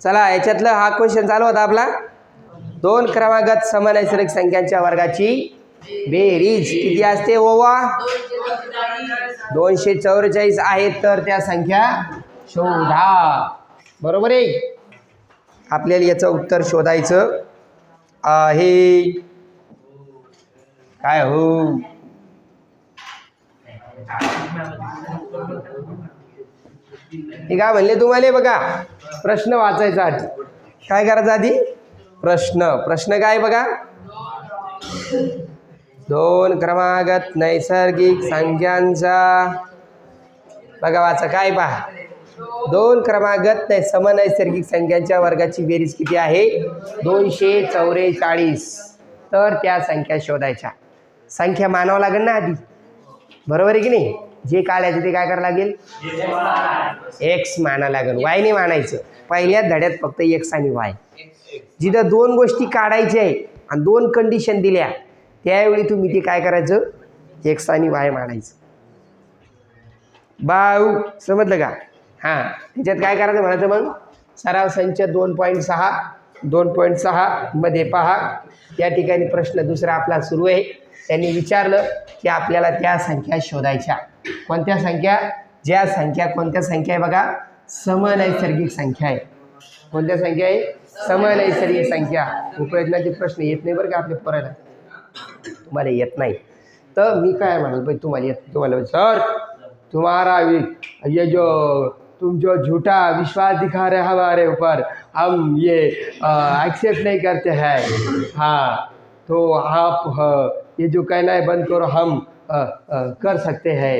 चला याच्यातलं हा क्वेश्चन चालू होता आपला. दोन क्रमागत समनैसर्गिक संख्यांच्या वर्गाची बेरीज किती असते ओवा? दोनशे चौवेचाळीस आहेत तर त्या संख्या शोधा बरोबर आहे? आपल्याला याचं उत्तर शोधायचं आहे. काय हो? हे काय म्हणले तुम्हाला बघा? प्रश्न वाचायचा आधी. काय करायचं आधी? प्रश्न. प्रश्न काय बघा? दोन क्रमागत नैसर्गिक संख्यांचा बघा वाचा. काय पहा? दोन क्रमागत नै समनैसर्गिक संख्यांच्या वर्गाची बेरीज किती आहे? दोनशे चौवेचाळीस तर त्या संख्या शोधायच्या. संख्या मानावं लागेल ना आधी? बरोबर आहे की नाही? जे काढायचं ते काय करावं लागेल? एक्स माना लागेल. वाय नाही मानायचं. पहिल्या धड्यात फक्त एक्स आणि वाय जिथं दोन गोष्टी काढायच्या आहे आणि दोन कंडिशन दिल्या त्यावेळी तुम्ही ते काय करायचं? एक्स आणि वाय मानायचं. बाऊ समजलं का? हां. त्याच्यात काय करायचं म्हणायचं मग? सराव संच दोन पॉईंट सहा दोन पॉईंट सहामध्ये पहा. या ठिकाणी प्रश्न दुसरा आपला सुरू आहे. त्यांनी विचारलं की आपल्याला त्या संख्या शोधायच्या. कोणत्या संख्या? ज्या संख्या कोणत्या संख्या आहे बघा? समनैसर्गिक संख्या आहे. कोणत्या संख्या आहे? समनैसर्गिक संख्या. उपयोजनाचे प्रश्न येत नाही बरं का आपल्या पोराला. तुम्हाला येत नाही. तर मी काय म्हणाल भाई तुम्हाला येत तुम्हाला सर तुम्हारा ये जो तुम जो झूठा विश्वास दिखा रहे हमारे ऊपर हम ये एक्सेप्ट नहीं करते हैं. हाँ तो आप ये जो कहना है बंद करो हम अ, कर सकते हैं।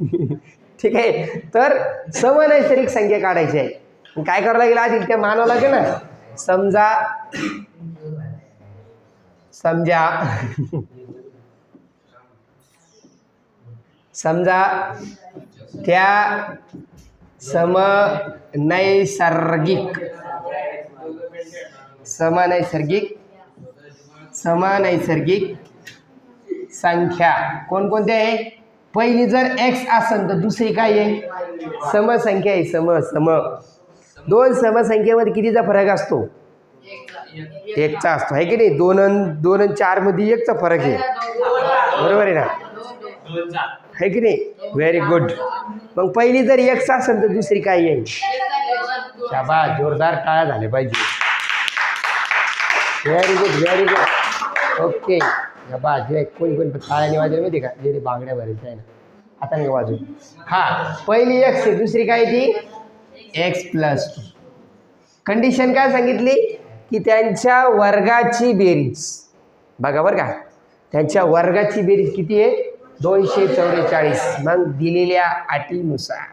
ठीक आहे तर समनैसर्गिक संख्या काढायची आहे. काय करावं लागेल? आधी ते मानावं लागेल ना? समजा समजा समजा त्या समनैसर्गिक समनैसर्गिक समनैसर्गिक संख्या. कोणकोणत्या आहे? पहिली जर एक्स असेल तर दुसरी काय आहे? समसंख्या आहे. सम सम. दोन समसंख्येमध्ये कितीचा फरक असतो? एकचा असतो. आहे की नाही? दोन दोन आणि चारमध्ये एकचा फरक आहे. बरोबर आहे ना? आहे की नाही? व्हेरी गुड मग पहिली जर एक्स असेल तर दुसरी काय येईल शाबा जोरदार टाळ्या झाले पाहिजे. Very good very good okay. बाजू जे कोणी कोणी टाळ्याने वाजले माहिती का? जे बांगड्या भरायचं आहे ना. आता नाही वाजू हा पहिली एक्स आहे दुसरी काय ती? एक्स प्लस टू कंडिशन काय सांगितली? की त्यांच्या वर्गाची बेरीज. बघा बरं का. त्यांच्या वर्गाची बेरीज किती आहे? दोनशे चौवेचाळीस मग दिलेल्या अटीनुसार.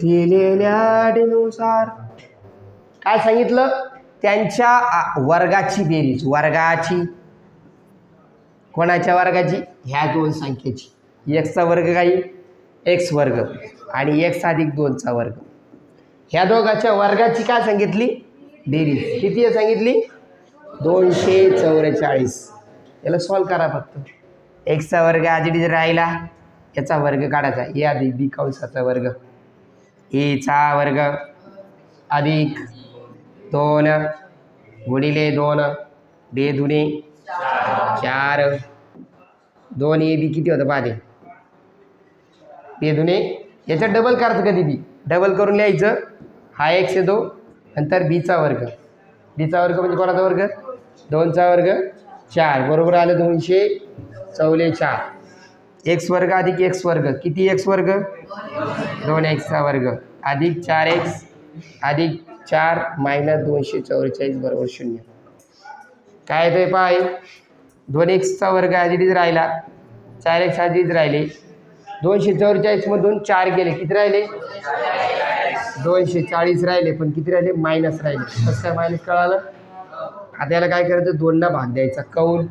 दिलेल्या अटीनुसार. काय सांगितलं? त्यांच्या वर्गाची बेरीज. वर्गाची. कोणाच्या वर्गाची? ह्या दोन संख्येची. एक्सचा वर्ग काही? एक्स वर्ग. आणि एक्स अधिक दोनचा वर्ग. ह्या दोघाच्या वर्गाची काय सांगितली? बेरीज. किती आहे सांगितली? दोनशे चौवेचाळीस. याला सॉल्व करा फक्त. एक्सचा वर्ग आधी राहिला याचा वर्ग काढायचा. ए अधिक बी कंसाचा वर्ग. एचा वर्ग अधिक दोन गुणिले दोन बे दुने चार. दोन ए बी किती होतं पाहते? बे दुने. याचं डबल करायचं कधी बी? डबल करून लिहायचं. हा एक्स येतो. नंतर बीचा वर्ग. बीचा वर्ग म्हणजे कोणाचा वर्ग? दोनचा वर्ग चार. बरोबर आलं दोनशे चौले चार. एक्स वर्ग अधिक एक्स वर्ग. किती एक्स वर्ग? दोन एक्सचा वर्ग. अधिक चार एक्स अधिक चार मायनस दोनशे चौवेचाळीस बरोबर शून्य. काय येतोय पाय दोन एक्सचा वर्ग आधीच राहिला. चार एक्स आधीच राहिले. दोनशे चौवेचाळीसमधून चार गेले. किती राहिले? दोनशे चाळीस राहिले. पण किती राहिले? मायनस राहिले. कसं काय मायनस कळालं? आता याला काय करायचं? दोनना भाग द्यायचा. कौल.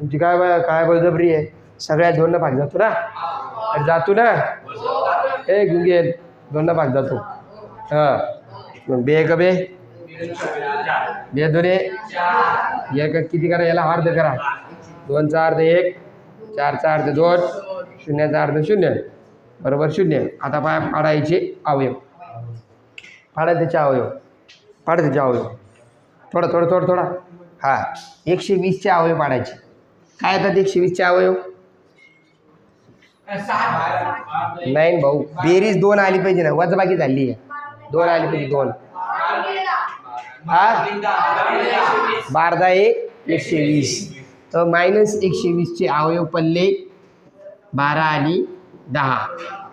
तुमची काय काय बळजबरी आहे? सगळ्या दोनना भाग जातो ना? जातो ना? ए गुंगे दोनना भाग जातो. हां. मग बे ग बे. बे दोन एक किती करा याला? अर्ध करा. दोनचा अर्ध एक चारचा अर्ध दोन शून्याचा अर्ध शून्य. बरोबर शून्य. आता पाय पाडायचे अवयव. पाडा त्याचे अवयव. पाडा त्याचे अवयव. थोडं थोडं थोडं थोडा. हां. एकशे वीसचे अवयव पाडायचे. काय येतात एकशे वीसचे अवयव? नाही भाऊ. बेरीज दोन आली पाहिजे ना. वजबाकी झाली आहे. दोन आले पाहिजे दोन. बार बारदा एक एकशे वीस. तर मायनस एकशे वीसचे अवयव पल्ले बारा आणि दहा.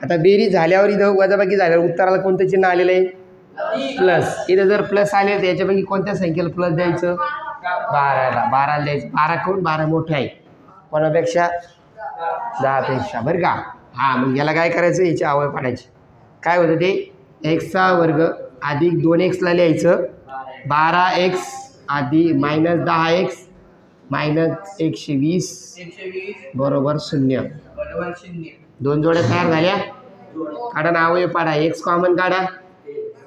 आता बेरीज झाल्यावर इथं वजाबाकी झाल्यावर उत्तराला कोणतं चिन्ह आलेलं आहे? प्लस इथं जर प्लस आले तर याच्यापैकी कोणत्या संख्येला प्लस द्यायचं? बाराला. बाराला द्यायचं. बारा कोण? बारा मोठे आहे. कोणापेक्षा? दहापेक्षा. बरं का? हां मग याला काय करायचं? याचे अवयव पाडायचे. काय होतं ते? एक्सचा वर्ग अधिक दोन एक्सला लिहायचं. बारा एक्स आधी मायनस दहा एक्स मायनस एकशे वीस. बरोबर शून्य. दोन जोड्या तयार झाल्या. काढा ना अवयव पाडा. एक्स कॉमन काढा.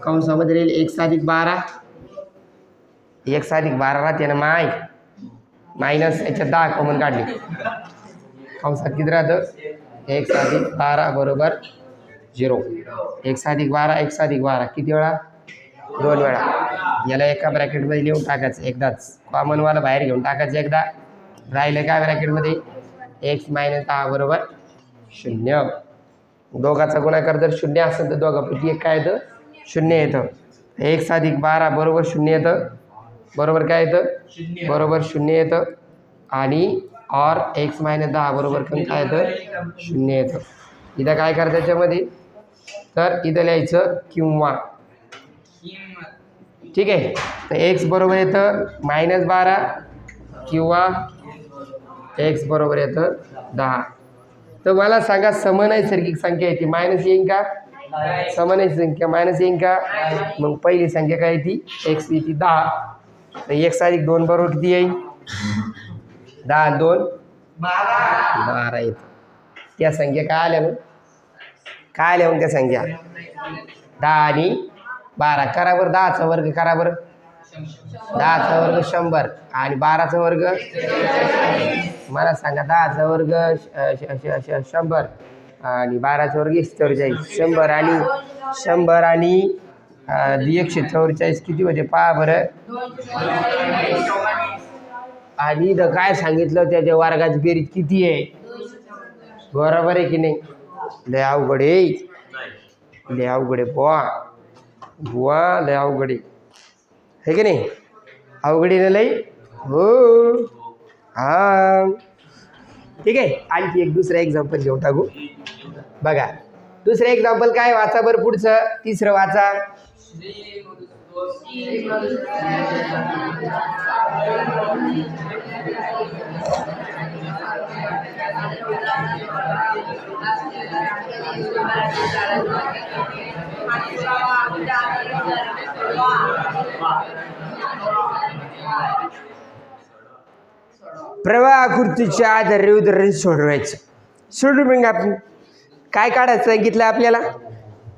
कंसामध्ये राहील एक्स अधिक बारा. एक्स अधिक बारा राहते ना माय. मायनस याच्यात दहा कॉमन काढले. कंसात किती राहतं? एक्स अधिक बारा. बरोबर. झिरो. एक साधिक बारा एक साधिक बारा. किती वेळा? दोन वेळा. याला एका ब्रॅकेटमध्ये लिहून टाकायचं. एकदाच. कॉमनवाला बाहेर घेऊन टाकायचं एकदा. राहिलं काय ब्रॅकेटमध्ये? एक्स मायनस दहा बरोबर शून्य. दोघाचा गुणाकार जर शून्य असेल तर दोघापैकी एक काय येतं? शून्य येतं. एक्स अधिक बारा बरोबर शून्य येतं. बरोबर काय येतं? बरोबर शून्य येतं. आणि ऑर एक्स मायनस दहा बरोबर पण काय येतं? शून्य येतं. इथं काय करायचं त्याच्यामध्ये तर इथं लिहायचं किंवा. ठीक आहे? तर एक्स बरोबर येतं मायनस बारा किंवा एक्स बरोबर येतं दहा. तर मला सांगा समनैसर्गिक संख्या येते मायनस येईन का? समनैसर्गिक संख्या. मायनस येईन का? मग पहिली संख्या काय येते एक्स येते दहा. तर एक्स अधिक दोन बरोबर किती येईल दहा दोन. बारा बारा येतं. त्या संख्या काय आल्या मग काय आल्या मग त्या संख्या? दहा आणि बारा. करा बरं दहाचा वर्ग करा बरं. दहाचा वर्ग शंभर आणि बाराचा वर्ग? मला सांगा दहाचा वर्ग श- शंभर आणि बाराचा वर्ग एकशे चौवेचाळीस शंभर आणि शंभर आणि एकशे चौवेचाळीस किती होते? पहा बरं. आणि इथं काय सांगितलं त्याच्या वर्गाची बेरीज किती आहे? बरोबर आहे की नाही? लय अवघड आहे. लय अवघड आहे बुवा. बुवा लय अवघड आहे. है की नाही? अवघड आहे ना लय? हो. हा. ठीक आहे आणखी एक दुसरं एक्झाम्पल घेऊन टाकू. बघा दुसरं एक्झाम्पल काय वाचा बरं पुढचं? तिसरं वाचा. प्रवाहाकृतीच्या प्रवाह आकृतीच्या आधारे उदाहरण सोडवायचं. सोडून मग आपण काय काढायचं सांगितलं आपल्याला?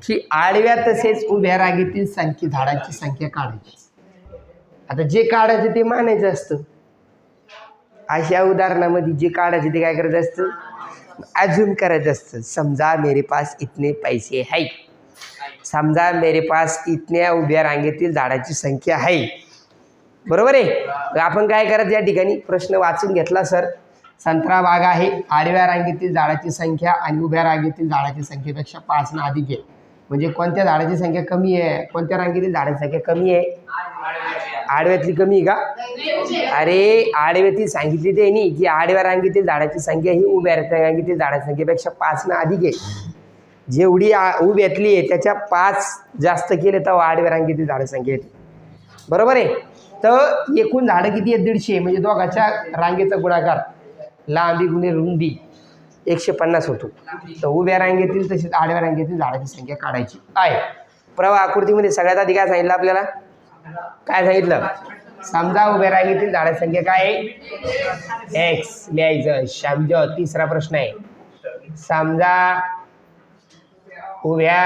की आडव्या तसेच उभ्या रागेतील संख्या झाडांची संख्या काढायची. आता जे काढायचं ते मानायचं असतं. अशा उदाहरणामध्ये जे काढायचे ते काय करायचं असतं? अजून करायचं असतं. समजा मेरे पास इतने पैसे है. समजा मेरे पास इतन्या उभ्या रांगेतील झाडाची संख्या आहे बरोबर आहे? आपण काय करत या ठिकाणी? प्रश्न वाचून घेतला सर. संत्रा बाग आहे. आडव्या रांगेतील झाडाची संख्या आणि उभ्या रांगेतील झाडाची संख्येपेक्षा पाचनं अधिक आहे. म्हणजे कोणत्या झाडाची संख्या कमी आहे? कोणत्या रांगेतील झाडाची संख्या कमी आहे? आडव्यातली कमी आहे का? अरे आडव्यातील सांगितली ते नाही की आडव्या रांगेतील झाडाची संख्या ही उभ्या रांगेतील झाडाची संख्येपेक्षा पाचनं अधिक आहे. जेवढी आ उभ्यातली आहे त्याच्या पाच जास्त केले तर आडव्या रांगेतील झाडाची संख्या येते. बरोबर आहे? तर एकूण झाडं किती आहेत? दीडशे. म्हणजे दोघाच्या रांगेचा गुणाकार लांबी गुणे रुंदी एकशे पन्नास होतो. तर उभ्या रांगेतील तसेच आडव्या रांगेतील झाडाची संख्या काढायची आहे. प्रवाह आकृतीमध्ये सगळ्यात आधी काय सांगितलं आपल्याला? काय सांगितलं? समजा उभ्या रांगेतील झाडाची संख्या काय आहे? एक्स लिहायचं. समज तिसरा प्रश्न आहे. समजा उभ्या.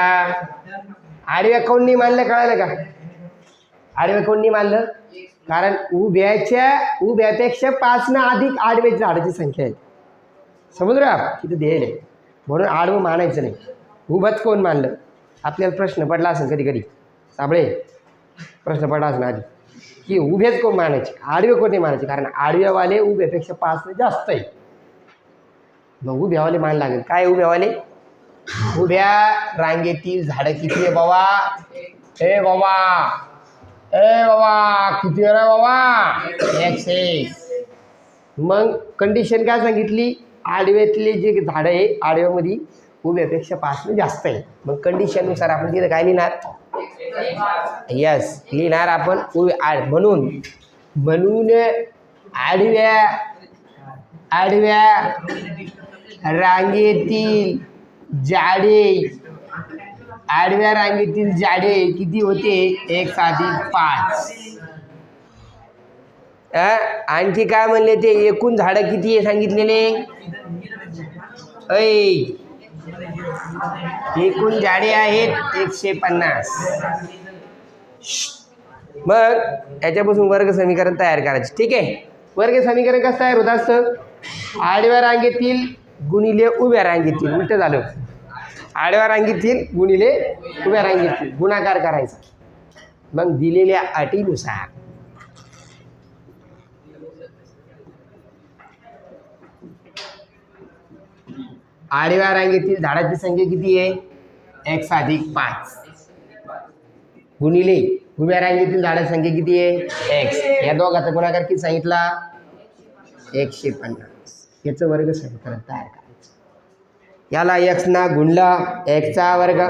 आडव्या कोणी मानलं कळालं का? आडव्या कोणी मानलं? कारण उभ्याच्या उभ्यापेक्षा पाच ना अधिक आडव्याच्या झाडाची संख्या आहे समजलं तिथं द्यायला आहे. म्हणून आडवं मानायचं नाही. उभंच कोण मानलं? आपल्याला प्रश्न पडला असेल कधी कधी साबळे प्रश्न पडला आधी. की उभेच कोण मानायचे? आडवे कोणते मानायचे? कारण आडव्यावाले उभ्यापेक्षा पाच जास्त आहे मग उभ्यावाले मान लागेल. काय उभ्यावाले उभ्या रांगेतील झाडं किती आहे बाबा? ए बाबा! ए बाबा! किती वेळ बाबा? एकशे मग कंडिशन काय सांगितली? आडव्यातले जे झाडं आहे आडव्यामध्ये उभ्यापेक्षा पाच जास्त आहे मग कंडिशननुसार आपण तिथं काय लिहिणार? यस लिहिणार आपण उ आड म्हणून. म्हणून आडव्या आडव्या रांगेतील जाडे आडव्या रांगेतील जाडे किती होते? एक साधी पाच. अ? आणखी काय म्हणले ते? एकूण झाडं किती आहे सांगितलेले? ऐ एकूण झाडे आहेत एकशे पन्नास मग याच्यापासून वर्ग समीकरण तयार करायचे. ठीक आहे? वर्ग समीकरण कसं तयार होत असतं? आडव्या रांगेतील गुणिले उभ्या रांगेतील. उलट झालं. आडव्या रांगेतील गुणिले उभ्या रांगेतील. गुणाकार करायचा. मग दिलेल्या अटीनुसार आडव्या रांगेतील झाडाची संख्या किती आहे? एक्स अधिक पाच. गुणिले उभ्या रांगेतील झाडाची संख्या किती आहे? एक्स या दोघाचा गुणाकार किती सांगितला? एकशे पन्नास याचं वर्ग समीकरण तयार करायचं. याला एक्सना गुणला एक्सचा वर्ग.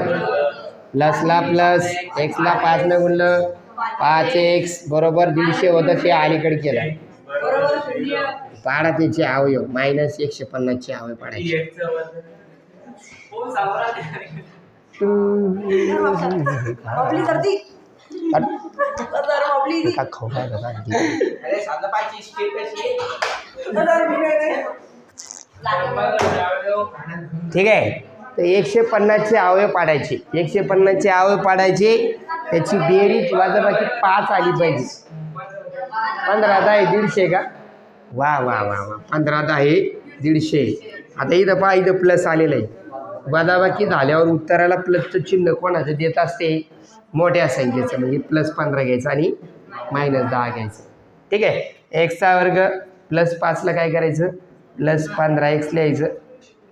प्लसला प्लस एक्सला पाचनं गुणलं पाच एक्स बरोबर दीडशे होतं ते अलीकडे केलं. पाडा त्याचे अवयव मायनस एकशे पन्नासचे अवयव पाडायचे. ठीक आहे. तर एकशे पन्नासचे अवयव पाडायचे. एकशे पन्नासचे अवयव पाडायचे त्याची बेरीज वाजाबाकी पाच आली पाहिजे. पंधरा दहा दीडशे का? वा वा वा वा. पंधरा दहा आहे दीडशे. आता इथं पहा इथं प्लस आलेलं आहे. वादाबाकी झाल्यावर उत्तराला प्लसचं चिन्ह कोणाचं देत असते? मोठ्या संख्येचं म्हणजे प्लस पंधरा घ्यायचं आणि मायनस दहा घ्यायचं. ठीक आहे? एक्सचा वर्ग प्लस पाचला काय करायचं? प्लस पंधरा एक्स लिहायचं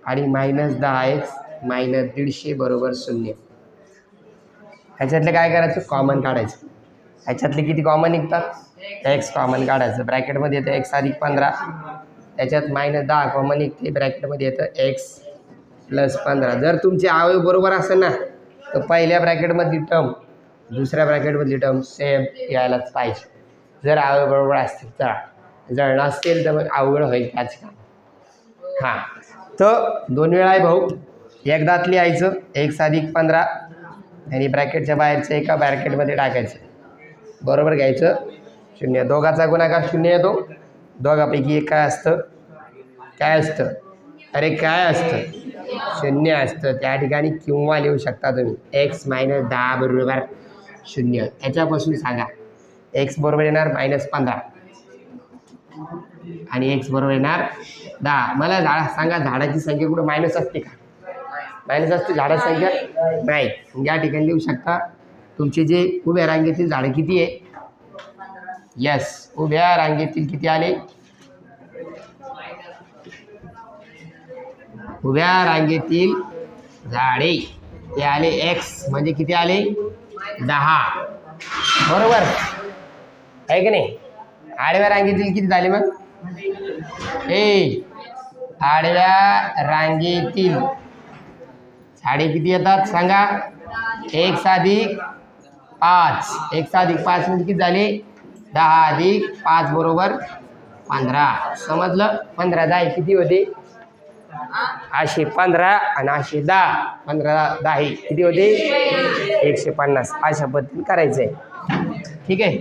आणि मायनस दहा एक्स मायनस दीडशे बरोबर शून्य. ह्याच्यातलं काय करायचं? कॉमन काढायचं. ह्याच्यातले किती कॉमन निघतात? एक्स कॉमन काढायचं. ब्रॅकेटमध्ये येतं एक्स अधिक पंधरा. त्याच्यात मायनस दहा कॉमन निघते. ब्रॅकेटमध्ये येतं एक्स प्लस पंधरा. जर तुमचे अवयव बरोबर असेल ना तर पहिल्या ब्रॅकेटमधली टर्म दुसऱ्या ब्रॅकेटमधली टर्म सेम यायलाच पाहिजे. जर आवय बरोबर असतील तर. जर नसतील तर मग अवघड होईल त्याच काम. हां. तर दोन वेळा आहे भाऊ. एकदात लिहायचं एक अधिक पंधरा. आणि ब्रॅकेटच्या बाहेरचं एका ब्रॅकेटमध्ये टाकायचं. बरोबर घ्यायचं. शून्य. दोघाचा गुणाकार शून्य येतो. दोघापैकी एक काय असतं? काय असतं? अरे काय असतं? शून्य असतं. त्या ठिकाणी किंवा लिहू शकता तुम्ही. एक्स मायनस दहा बरोबर शून्य. याच्यापासून सांगा. एक्स बरोबर येणार मायनस पंधरा. आणि एक्स बरोबर येणार दहा. मला झाड सांगा झाडाची संख्या कुठं? मायनस असते का? मायनस असते झाडाची संख्या? नाही. या ठिकाणी लिहू शकता. तुमचे जे उभ्या रांगेतील झाडं किती आहे? यस उभ्या रांगेतील किती आले? उभ्या रांगेतील झाडे. ते आले एक्स म्हणजे किती आले? दहा. बरोबर. आहे की नाही? आडव्या रांगेतील किती झाले मग? ए आडव्या रांगेतील. झाडे किती येतात? सांगा. एक साधिक पाच. एक साधिक पाच म्हणजे किती झाले? दहा अधिक पाच बरोबर पंधरा. समजलं? पंधरा दहा किती होते? आठशे पंधरा आणि आशे दहा. पंधरा दहा किती होते? एकशे पन्नास. अशा पद्धतीने करायचं आहे ठीक आहे?